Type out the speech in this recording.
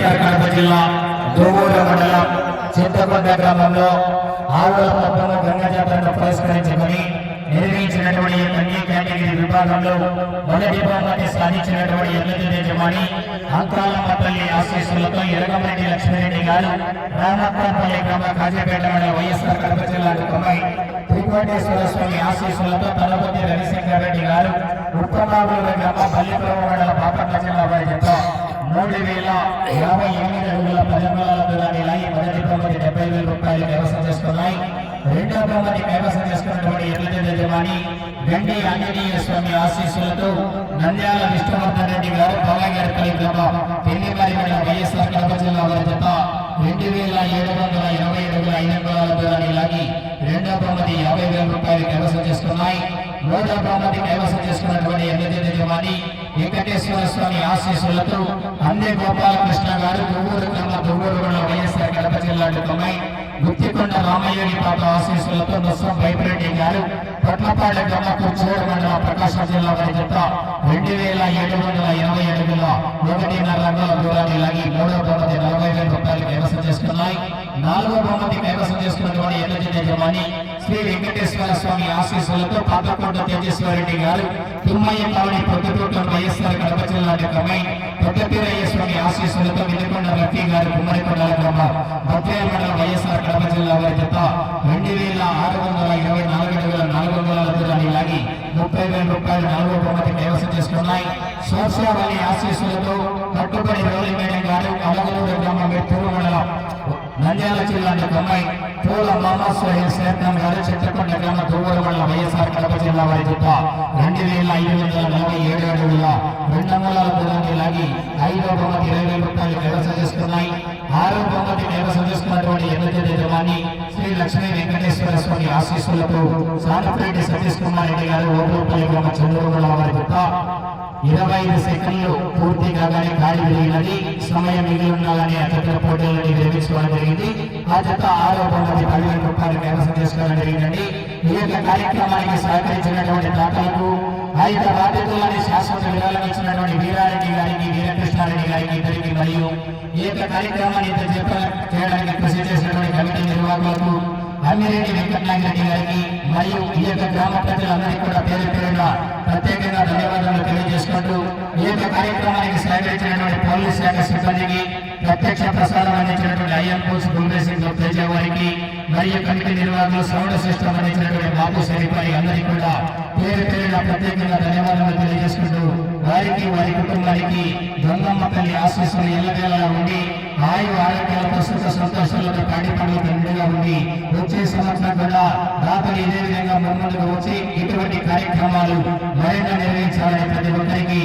వైఎస్ఆర్ కడప జిల్లా దోగూరు మండలం చింతకొండ గ్రామంలో ఆవుల పబ్బన గంగా జాతరను పురస్కరించుకొని నిర్వహించినటువంటి కన్యా కేటగిరీ విభాగంలో మొదటి బహుమతి సాధించినటువంటి ఎల్లది యజమాని అంకాలమ్మ తల్లి ఆశీస్సులతో ఎరగమరెడ్డి లక్ష్మీరెడ్డి గారు రామప్పపల్లి గ్రామ కాజీపేట మండల వైఎస్ఆర్ కడప జిల్లా అధికమై త్రికోటేశ్వర స్వామి ఆశీస్సులతో తలపతి రవిశంకర్ రెడ్డి గారు ఉత్తమాబుల గ్రామ పల్లిపురం మండల బాపట్ల జిల్లా వారి మూడు వేల యాభై ఎనిమిది అడుగుల పదివేల దూరాన్ని లాగి మొదటి బహుమతి డెబ్బై వేల రూపాయలు కైవసం చేసుకున్నాయి. రెండో బహుమతి కైవసం చేసుకున్నటువంటి ఎల్లది యజమాని గండి ఆంజనేయ స్వామి ఆశీస్సులతో నంద్యాల విష్ణువర్ధన్ రెడ్డి గారు బాలగారిపల్లి గ్రామ పెళ్ళిమారి మండలం వైఎస్ఆర్ కడప జిల్లా వారి జత రెండు వేల ఏడు వందల ఇరవై అడుగుల ఐదు అంగుళాల దూరాన్ని లాగి రెండో బహుమతి యాభై వేల రూపాయలు కైవసం చేసుకున్నాయి. మూడో బహుమతి కైవసం చేసుకున్నటువంటి ఎల్లది యజమాని వెంకటేశ్వర స్వామి ఆశీస్సులతో అందే గోపాలకృష్ణ గారు దువ్వూరు గ్రామ దువ్వూరు వైఎస్ఆర్ కడప జిల్లా తొమ్మిది గుత్తికొండ రామయ్యని పాత ఆశీస్సులతో నొస్సం వైబ్రెడ్డి గారు పట్లపాడు గ్రామ కూర్చోడు మండల ప్రకాశం జిల్లా వారి జత రెండు వేల ఏడు వందల ఇరవై అడుగుల ఒకటిన్నర రంగుల దూరాన్ని లాగి మూడో బహుమతి ఉన్నాయి. నాలుగో బహుమతి కైవసం చేసుకున్నటువంటి ఎల్లజీ యజమాని శ్రీ వెంకటేశ్వర స్వామి ఆశీస్సులతో పాతకోట తేజస్వరెడ్డి గారు తిమ్మయ్య కావని పొద్దుటూట వైఎస్ఆర్ కడప జిల్లా కమై పెద్దపీరయ్య స్వామి ఆశీస్సులతో వినుకొండ రఫీ గారు కుమ్మరికొండ గ్రామ బొత్తాయ మండలం వైఎస్ఆర్ కడప జిల్లా వారి జత రెండు వేల ఆరు వందల ఇరవై నాలుగు అడుగుల నాలుగు వందల దూరాన్ని లాగి ముప్పై వేల రూపాయలు నాలుగో బహుమతి కైవసం చేసుకున్నాయి. సోర్సావళి ఆశీస్సులతో కట్టుబడి రోలి మేడం గారు పూల మామా గారు చిత్తకొండ గ్రామ దువ్వూరు మండల వైఎస్ఆర్ కడప జిల్లా వారి జత రెండు వేల ఐదు వందల నలభై ఏడు అడుగుల రెండు అంగుళాల దూరాన్ని లాగి ఐదో బహుమతి ఇరవై వేల రూపాయలు కైవసం చేసుకున్నాయి ఆరో బహుమతి కైవసం చేసుకున్నటువంటి ఎన్నది యజమాని శ్రీ లక్ష్మీ వెంకటేశ్వర స్వామి ఆశీస్సులతో సానపరెడ్డి సతీష్ కుమార్ రెడ్డి గారు ఓట్లపల్లి గ్రామ చంద్రూరు ఇరవై ఐదు సెకండ్లు పూర్తి కాగానే గాడి విరిగినది సమయం మిగిలి ఉన్నదని అతని పోటీలను నిర్వహించుకోవడం జరిగింది. ఆ చెత్త ఆరో బహుమతి పదివేల రూపాయలు కైవసం చేసుకోవడం జరిగిందండి. ఈ యొక్క కార్యక్రమానికి సహకరించినటువంటి దాతలకు ఆ యొక్క బాధ్యతలని శాశ్వత విరాళం ఇచ్చినటువంటి వీరారెడ్డి గారికి వీరకృష్ణారెడ్డి గారికి ఇద్దరికి మరియు ఈ యొక్క కార్యక్రమాన్ని ఇంత చెప్ప చేయడానికి కృషి చేసినటువంటి కమిటీ నిర్వాహకులకు అమ్మిరెడ్డి వెంకటనాగిరెడ్డి గారికి మరియు ఈ యొక్క గ్రామ ప్రజలందరికీ కూడా పేరు పేరుగా ప్రత్యేకంగా ధన్యవాదాలు కార్యక్రమానికి సహకరించినటువంటి పోలీస్ శాఖ సిబ్బందికి ప్రత్యక్ష ప్రసారం అందించినటువంటి ఐఎం పోల్స్ గుండేసింగ్ తేజ వారికి మరియు కమిటీ నిర్వాహకులు సౌండ్ సిస్టమ్ అందించినటువంటి బాబు సరిపాయి అందరికీ కూడా పేరు పేరున ప్రత్యేకంగా ధన్యవాదాలు తెలియజేసుకుంటూ వారికి వారి కుటుంబానికి గంగమ్మ తల్లి ఆశీస్సులు ఎల్లవేళలా ఉండి ఆయు ఆరోగ్యాలతో సుఖ సంతోషాలతో పాడి పండుగ నిండుగా ఉండి వచ్చే సంవత్సరం కూడా దాతలు ఇదే విధంగా ముందుకు వచ్చి ఇటువంటి కార్యక్రమాలు మరింత నిర్వహించాలని ప్రతి ఒక్కరికి